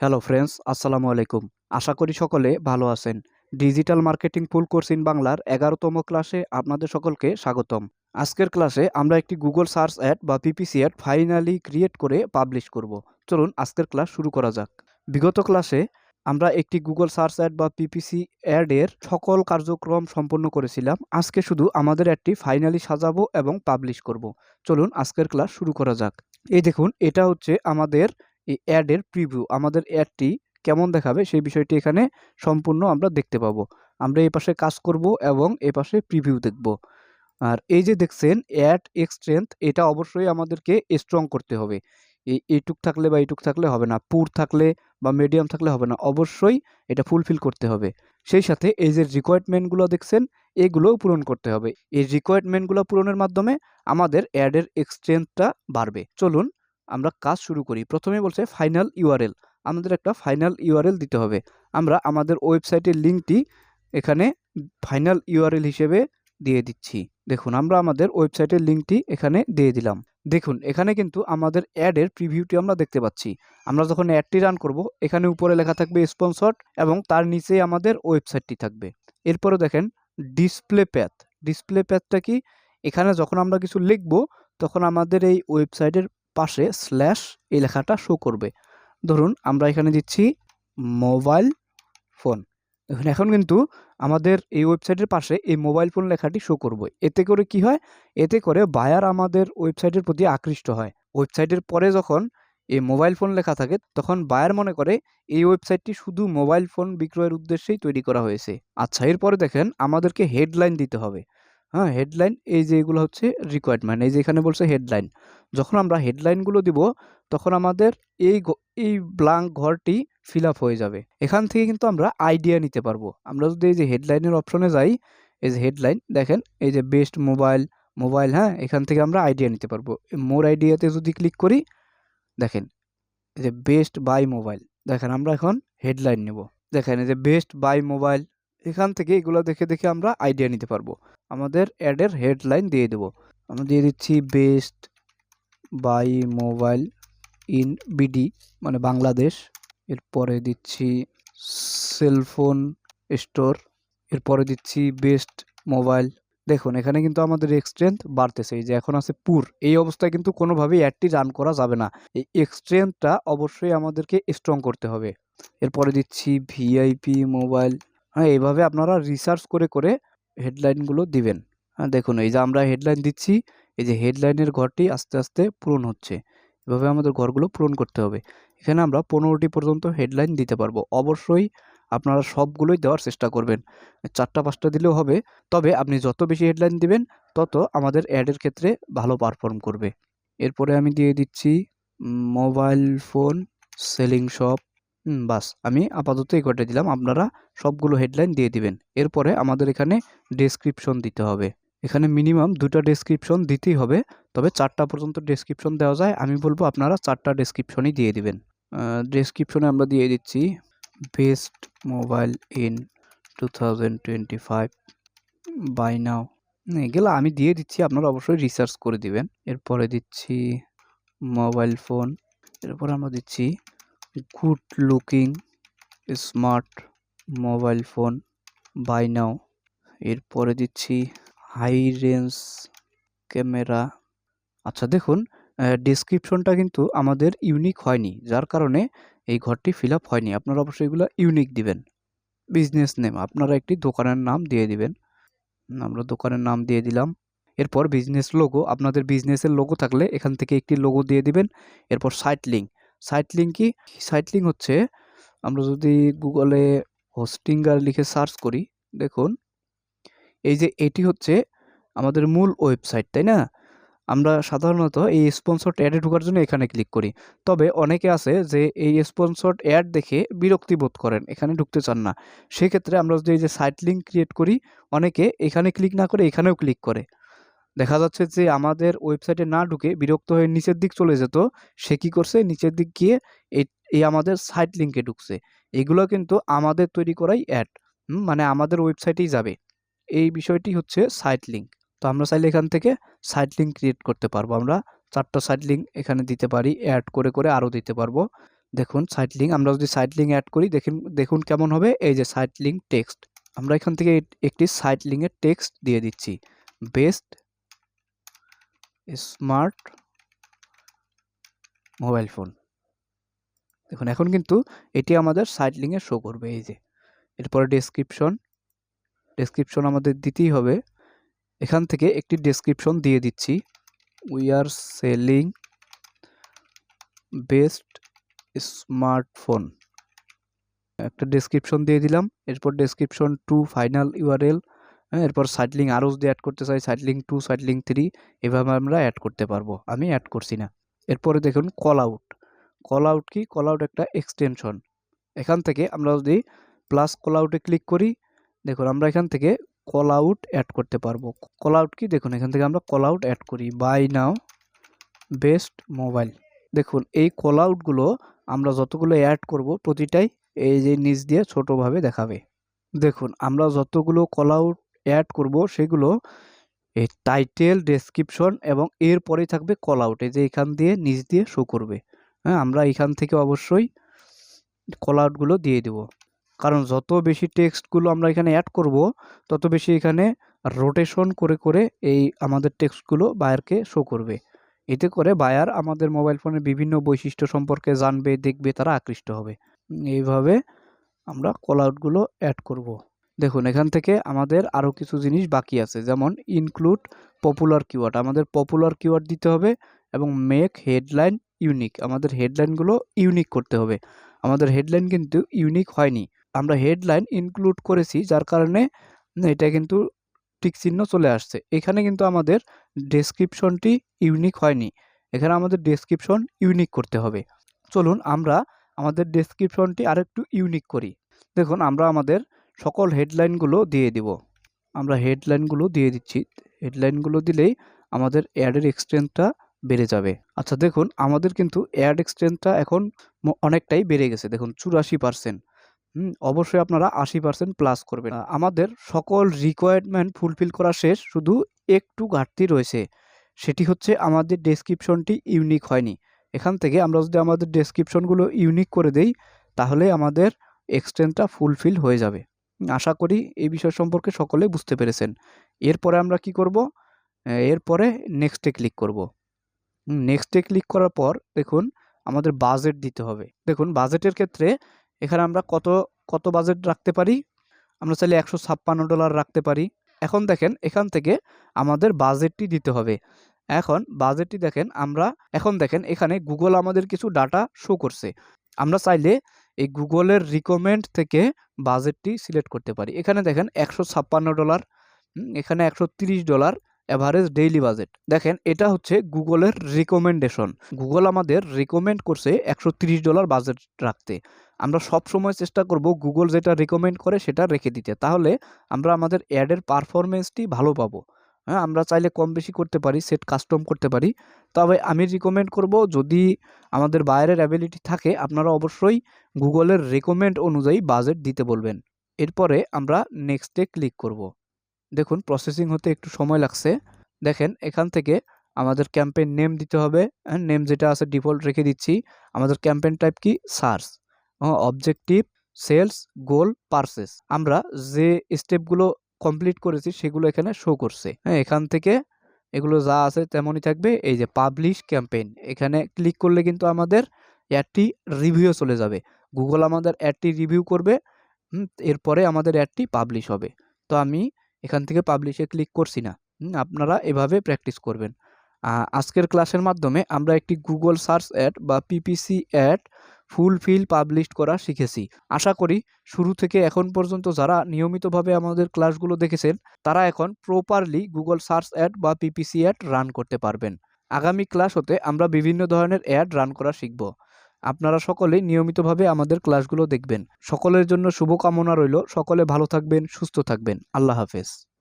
Hello friends, আসসালামু আলাইকুম। আশা করি সকলে ভালো আছেন। Digital marketing full course in বাংলার এগারোতম ক্লাসে আপনাদের সকলকে স্বাগতম। আজকের ক্লাসে আমরা একটি গুগল সার্চ অ্যাড বা পিপিসি অ্যাড ফাইনালি ক্রিয়েট করে পাবলিশ করব। চলুন আজকের ক্লাস শুরু করা যাক। বিগত ক্লাসে আমরা একটি গুগল সার্চ অ্যাড বা পিপিসি অ্যাডের সকল কার্যক্রম সম্পন্ন করেছিলাম। আজকে শুধু আমাদের অ্যাডটি ফাইনালি সাজাবো এবং পাবলিশ করব। চলুন আজকের ক্লাস শুরু করা যাক। এই দেখুন, এটা হচ্ছে আমাদের এই অ্যাডের প্রিভিউ, আমাদের অ্যাডটি কেমন দেখাবে সেই বিষয়টি এখানে সম্পূর্ণ আমরা দেখতে পাবো। আমরা এই পাশে কাজ করব এবং এ পাশে প্রিভিউ দেখব। আর এই যে দেখছেন, অ্যাড এক্সট্রেংথ এটা অবশ্যই আমাদেরকে স্ট্রং করতে হবে। এই এইটুক থাকলে বা এইটুক থাকলে হবে না। পুর থাকলে বা মিডিয়াম থাকলে হবে না। অবশ্যই এটা ফুলফিল করতে হবে। সেই সাথে এই যে রিকোয়ারমেন্টগুলো দেখছেন, এগুলোও পূরণ করতে হবে। এই রিকোয়ারমেন্টগুলো পূরণের মাধ্যমে আমাদের অ্যাডের এক্সট্রেংথটা বাড়বে। চলুন আমরা কাজ শুরু করি। প্রথমে বলছে ফাইনাল ইউআরএল আমাদের একটা ফাইনাল ইউআরএল দিতে হবে। আমরা আমাদের ওয়েবসাইটের লিঙ্কটি এখানে ফাইনাল ইউআরএল হিসেবে দিয়ে দিচ্ছি। দেখুন, আমরা আমাদের ওয়েবসাইটের লিঙ্কটি এখানে দিয়ে দিলাম। দেখুন, এখানে কিন্তু আমাদের অ্যাডের প্রিভিউটি আমরা দেখতে পাচ্ছি। আমরা যখন অ্যাডটি রান করব, এখানে উপরে লেখা থাকবে স্পন্সর্ড এবং তার নিচে আমাদের ওয়েবসাইটটি থাকবে। এরপরে দেখেন ডিসপ্লে প্যাথ ডিসপ্লে প্যাথটা কি? এখানে যখন আমরা কিছু লিখব, তখন আমাদের এই ওয়েবসাইটের পাশে স্ল্যাশ এই লেখাটা শো করবে। ধরুন আমরা এখানে দিচ্ছি মোবাইল ফোন দেখুন এখন কিন্তু আমাদের এই ওয়েবসাইটের পাশে এই মোবাইল ফোন লেখাটি শো করবে। এতে করে কি হয়? এতে করে বায়ার আমাদের ওয়েবসাইটের প্রতি আকৃষ্ট হয়। ওয়েবসাইটের পরে যখন এই মোবাইল ফোন লেখা থাকে, তখন বায়ার মনে করে এই ওয়েবসাইটটি শুধু মোবাইল ফোন বিক্রয়ের উদ্দেশ্যেই তৈরি করা হয়েছে। আচ্ছা এরপরে দেখেন আমাদেরকে হেডলাইন দিতে হবে। হ্যাঁ হেডলাইন এই যে এগুলো হচ্ছে রিকোয়ারমেন্ট এই যে এখানে বলছে হেডলাইন যখন আমরা হেডলাইনগুলো দিব, তখন আমাদের এই এই ব্লাঙ্ক ঘরটি ফিল হয়ে যাবে। এখান থেকে কিন্তু আমরা আইডিয়া নিতে পারব। আমরা যদি এই যে হেডলাইনের অপশনে যাই, এই যে হেডলাইন দেখেন, এই যে বেস্ট মোবাইল মোবাইল হ্যাঁ এখান থেকে আমরা আইডিয়া নিতে পারব। মোর আইডিয়াতে যদি ক্লিক করি, দেখেন, এই যে বেস্ট বাই মোবাইল দেখেন, আমরা এখন হেডলাইন নেব। দেখেন, এই যে বেস্ট বাই মোবাইল এখান থেকে এগুলো দেখে দেখে আমরা আইডিয়া নিতে পারব। আমাদের অ্যাডের হেডলাইন দিয়ে দেব। আমরা দিয়ে দিচ্ছি best buy mobile in BD মানে বাংলাদেশ। এরপরে দিচ্ছি সেলফোন স্টোর এরপরে দিচ্ছি বেস্ট মোবাইল দেখুন, এখানে কিন্তু আমাদের এক্সট্রেন্থ বাড়তেছে। এই যে এখন আছে পুর। এই অবস্থায় কিন্তু কোনোভাবেই অ্যাডটি রান করা যাবে না। এই এক্সট্রেন্থটা অবশ্যই আমাদেরকে স্ট্রং করতে হবে। এরপরে দিচ্ছি ভিআইপি মোবাইল হ্যাঁ এইভাবে আপনারা রিসার্চ করে করে হেডলাইনগুলো দিবেন। হ্যাঁ দেখুন, এই যে আমরা হেডলাইন দিচ্ছি, এই যে হেডলাইনের ঘরটি আস্তে আস্তে পূরণ হচ্ছে। এভাবে আমাদের ঘরগুলো পূরণ করতে হবে। এখানে আমরা পনেরোটি পর্যন্ত হেডলাইন দিতে পারব। অবশ্যই আপনারা সবগুলোই দেওয়ার চেষ্টা করবেন। চারটা, পাঁচটা দিলেও হবে, তবে আপনি যত বেশি হেডলাইন দিবেন, তত আমাদের অ্যাডের ক্ষেত্রে ভালো পারফর্ম করবে। এরপরে আমি দিয়ে দিচ্ছি মোবাইল ফোন সেলিং শপ বাস। আমি আপাতত এই দিলাম, আপনারা সবগুলো হেডলাইন দিয়ে দিবেন। এরপরে আমাদের এখানে ডেসক্রিপশন দিতে হবে। এখানে মিনিমাম দুটা ডেসক্রিপশন দিতেই হবে, তবে চারটা পর্যন্ত ডেসক্রিপশন দেওয়া যায়। আমি বলব আপনারা চারটা ডেসক্রিপশনই দিয়ে দিবেন। ডেসক্রিপশনে আমরা দিয়ে দিচ্ছি best mobile in two thousand twenty five buy now এগুলো আমি দিয়ে দিচ্ছি, আপনারা অবশ্যই রিসার্চ করে দিবেন। এরপরে দিচ্ছি মোবাইল ফোন এরপর আমরা দিচ্ছি good looking, smart mobile phone, buy now. এরপরে দিচ্ছি হাই রেঞ্জ ক্যামেরা। আচ্ছা দেখুন ডিসক্রিপশনটা কিন্তু আমাদের ইউনিক হয়নি, যার কারণে এই ঘরটি ফিল আপ হয়নি। আপনারা অবশ্যই এগুলো ইউনিক দিবেন। বিজনেস নেম আপনারা একটি দোকানের নাম দিয়ে দিবেন। আমরা দোকানের নাম দিয়ে দিলাম। এরপর বিজনেস লোগো আপনাদের বিজনেসের লোগো থাকলে এখান থেকে একটি লোগো দিয়ে দিবেন। এরপর সাইট লিঙ্ক সাইট লিঙ্ক কি? সাইট লিঙ্ক হচ্ছে আমরা যদি গুগলে হোস্টিঙ্গার লিখে সার্চ করি, দেখুন, এই যে এটি হচ্ছে আমাদের মূল ওয়েবসাইট, তাই না? আমরা সাধারণত এই স্পন্সর অ্যাডে ঢোকার জন্য এখানে ক্লিক করি। তবে অনেকে আছে যে এই স্পন্সর অ্যাড দেখে বিরক্তি বোধ করেন, এখানে ঢুকতে চান না। সেক্ষেত্রে আমরা যদি এই যে সাইট লিঙ্ক ক্রিয়েট করি, অনেকে এখানে ক্লিক না করে এখানেও ক্লিক করে। দেখা যাচ্ছে যে আমাদের ওয়েবসাইটে না ঢুকে বিরক্ত হয়ে নিচের দিক চলে যেত, সে কী করছে? নিচের দিক গিয়ে এই আমাদের সাইট লিঙ্কে ঢুকছে। এগুলো কিন্তু আমাদের তৈরি করাই অ্যাড মানে আমাদের ওয়েবসাইটেই যাবে। এই বিষয়টি হচ্ছে সাইট লিঙ্ক তো আমরা চাইলে এখান থেকে সাইট লিঙ্ক ক্রিয়েট করতে পারব। আমরা চারটা সাইট লিঙ্ক এখানে দিতে পারি অ্যাড করে করে আরও দিতে পারব। দেখুন সাইট লিঙ্ক আমরা যদি সাইট লিঙ্ক অ্যাড করি, দেখুন দেখুন কেমন হবে। এই যে সাইট লিঙ্ক টেক্সট আমরা এখান থেকে একটি সাইট লিঙ্কের টেক্সট দিয়ে দিচ্ছি। বেস্ট স্মার্ট মোবাইল ফোন দেখুন, এখন কিন্তু এটি আমাদের সাইট লিঙ্কে শো করবে, এই যে। এরপরে ডেসক্রিপশন ডেসক্রিপশন আমাদের দিতেই হবে। এখান থেকে একটি ডেসক্রিপশন দিয়ে দিচ্ছি। We are selling best smartphone একটা ডেসক্রিপশন দিয়ে দিলাম। এরপর ডেসক্রিপশন টু ফাইনাল ইউআরএল হ্যাঁ এরপর সাইট লিঙ্ক আরও যদি অ্যাড করতে চাই site link two site link three এভাবে আমরা অ্যাড করতে পারব। আমি অ্যাড করছি না। এরপরে দেখুন কল আউট কল আউট কি? কল আউট একটা এক্সটেনশন এখান থেকে আমরা যদি প্লাস কল আউটে ক্লিক করি, দেখুন আমরা এখান থেকে কল আউট অ্যাড করতে পারব। কল আউট কি? দেখুন এখান থেকে আমরা কল আউট অ্যাড করি। বাই নাও বেস্ট মোবাইল দেখুন এই কল আউটগুলো আমরা যতগুলো অ্যাড করব, প্রতিটাই এই যে নিচ দিয়ে ছোটোভাবে দেখাবে। দেখুন আমরা যতগুলো কল আউট অ্যাড করব সেগুলো এই টাইটেল ডেসক্রিপশন এবং এরপরেই থাকবে কল আউট এই যে এখান দিয়ে নিচ দিয়ে শো করবে। হ্যাঁ আমরা এখান থেকে অবশ্যই কল আউটগুলো দিয়ে দেব। কারণ যত বেশি টেক্সটগুলো আমরা এখানে অ্যাড করব, তত বেশি এখানে রোটেশন করে করে এই আমাদের টেক্সটগুলো বায়ারকে শো করবে। এতে করে বায়ার আমাদের মোবাইল ফোনের বিভিন্ন বৈশিষ্ট্য সম্পর্কে জানবে, দেখবে, তারা আকৃষ্ট হবে। এইভাবে আমরা কল আউটগুলো অ্যাড করব। দেখুন, এখান থেকে আমাদের আরও কিছু জিনিস বাকি আছে। যেমন ইনক্লুড পপুলার কিওয়ার্ড আমাদের পপুলার কিওয়ার্ড দিতে হবে এবং মেক হেডলাইন ইউনিক আমাদের হেডলাইনগুলো ইউনিক করতে হবে। আমাদের হেডলাইন কিন্তু ইউনিক হয়নি। আমরা হেডলাইন ইনক্লুড করেছি যার কারণে এটা কিন্তু টিক চিহ্ন চলে আসছে। এখানে কিন্তু আমাদের ডেসক্রিপশনটি ইউনিক হয়নি। এখানে আমাদের ডেসক্রিপশন ইউনিক করতে হবে। চলুন আমরা আমাদের ডেসক্রিপশনটি আরেকটু ইউনিক করি। দেখুন, আমরা আমাদের সকল হেডলাইনগুলো দিয়ে দিব। আমরা হেডলাইনগুলো দিয়ে দিচ্ছি। হেডলাইনগুলো দিলেই আমাদের অ্যাডের এক্সটেন্সটা বেড়ে যাবে। আচ্ছা দেখুন, আমাদের কিন্তু অ্যাড এক্সটেন্সটা এখন অনেকটাই বেড়ে গেছে। দেখুন, চুরাশি পার্সেন্ট অবশ্যই আপনারা আশি পার্সেন্ট প্লাস করবেন। আমাদের সকল রিকোয়ারমেন্ট ফুলফিল করা শেষ, শুধু একটু ঘাটতি রয়েছে। সেটি হচ্ছে আমাদের ডেসক্রিপশনটি ইউনিক হয়নি। এখান থেকে আমরা যদি আমাদের ডেসক্রিপশনগুলো ইউনিক করে দেই, তাহলে আমাদের এক্সটেন্সটা ফুলফিল হয়ে যাবে। আশা করি এই বিষয় সম্পর্কে সকলে বুঝতে পেরেছেন। এরপরে আমরা কি করব? এরপরে নেক্সটে ক্লিক করব। নেক্সটে ক্লিক করার পর দেখুন আমাদের বাজেট দিতে হবে। দেখুন বাজেটের ক্ষেত্রে এখানে আমরা কত কত বাজেট রাখতে পারি? আমরা চাইলে একশো ছাপ্পান্ন ডলার রাখতে পারি। এখন দেখেন এখান থেকে আমাদের বাজেটটি দিতে হবে। এখন বাজেটটি দেখেন আমরা, এখন দেখেন এখানে গুগল আমাদের কিছু ডাটা শো করছে। আমরা চাইলে এই গুগলের রিকমেন্ড থেকে বাজেটটি সিলেক্ট করতে পারি। এখানে দেখেন একশো ছাপ্পান্ন ডলার এখানে একশো তিরিশ ডলার অ্যাভারেজ ডেইলি বাজেট দেখেন এটা হচ্ছে গুগলের রিকমেন্ডেশন গুগল আমাদের রিকমেন্ড করছে একশো ডলার বাজেট রাখতে। আমরা সব সময় চেষ্টা করব গুগল যেটা রিকমেন্ড করে সেটা রেখে দিতে। তাহলে আমরা আমাদের অ্যাডের পারফরমেন্সটি ভালো পাবো। হ্যাঁ আমরা চাইলে কম বেশি করতে পারি সেট কাস্টম করতে পারি। তবে আমি রিকমেন্ড করব যদি আমাদের বাইরের অ্যাবিলিটি থাকে, আপনারা অবশ্যই গুগলের রেকমেন্ড অনুযায়ী বাজেট দিতে বলবেন। এরপরে আমরা নেক্সটে ক্লিক করব। দেখুন প্রসেসিং হতে একটু সময় লাগছে। দেখেন, এখান থেকে আমাদের ক্যাম্পেইন নেম দিতে হবে। নেম যেটা আছে ডিফল্ট রেখে দিচ্ছি। আমাদের ক্যাম্পেইন টাইপ কি? Search objective sales goal purchase আমরা যে স্টেপগুলো কমপ্লিট করেছি, সেগুলো এখানে শো করছে। হ্যাঁ এখান থেকে এগুলো যা আছে তেমনই থাকবে। এই যে পাবলিশ ক্যাম্পেইন এখানে ক্লিক করলে কিন্তু আমাদের অ্যাডটি রিভিউ চলে যাবে। গুগল আমাদের অ্যাডটি রিভিউ করবে এরপরে আমাদের অ্যাডটি পাবলিশ হবে। তো আমি এখান থেকে পাবলিশে ক্লিক করছি না। আপনারা এভাবে প্র্যাকটিস করবেন। আজকের ক্লাসের মাধ্যমে আমরা একটি গুগল সার্চ অ্যাড বা পিপিসি অ্যাড ফুলফিল পাবলিশ করা শিখেছি। আশা করি শুরু থেকে এখন পর্যন্ত যারা নিয়মিতভাবে আমাদের ক্লাসগুলো দেখেছেন, তারা এখন প্রপারলি গুগল সার্চ অ্যাড বা পিপিসি অ্যাড রান করতে পারবেন। আগামী ক্লাস হতে আমরা বিভিন্ন ধরনের অ্যাড রান করা শিখব। আপনারা সকলেই নিয়মিতভাবে আমাদের ক্লাসগুলো দেখবেন। সকলের জন্য শুভকামনা রইল। সকলে ভালো থাকবেন, সুস্থ থাকবেন। আল্লাহ হাফেজ।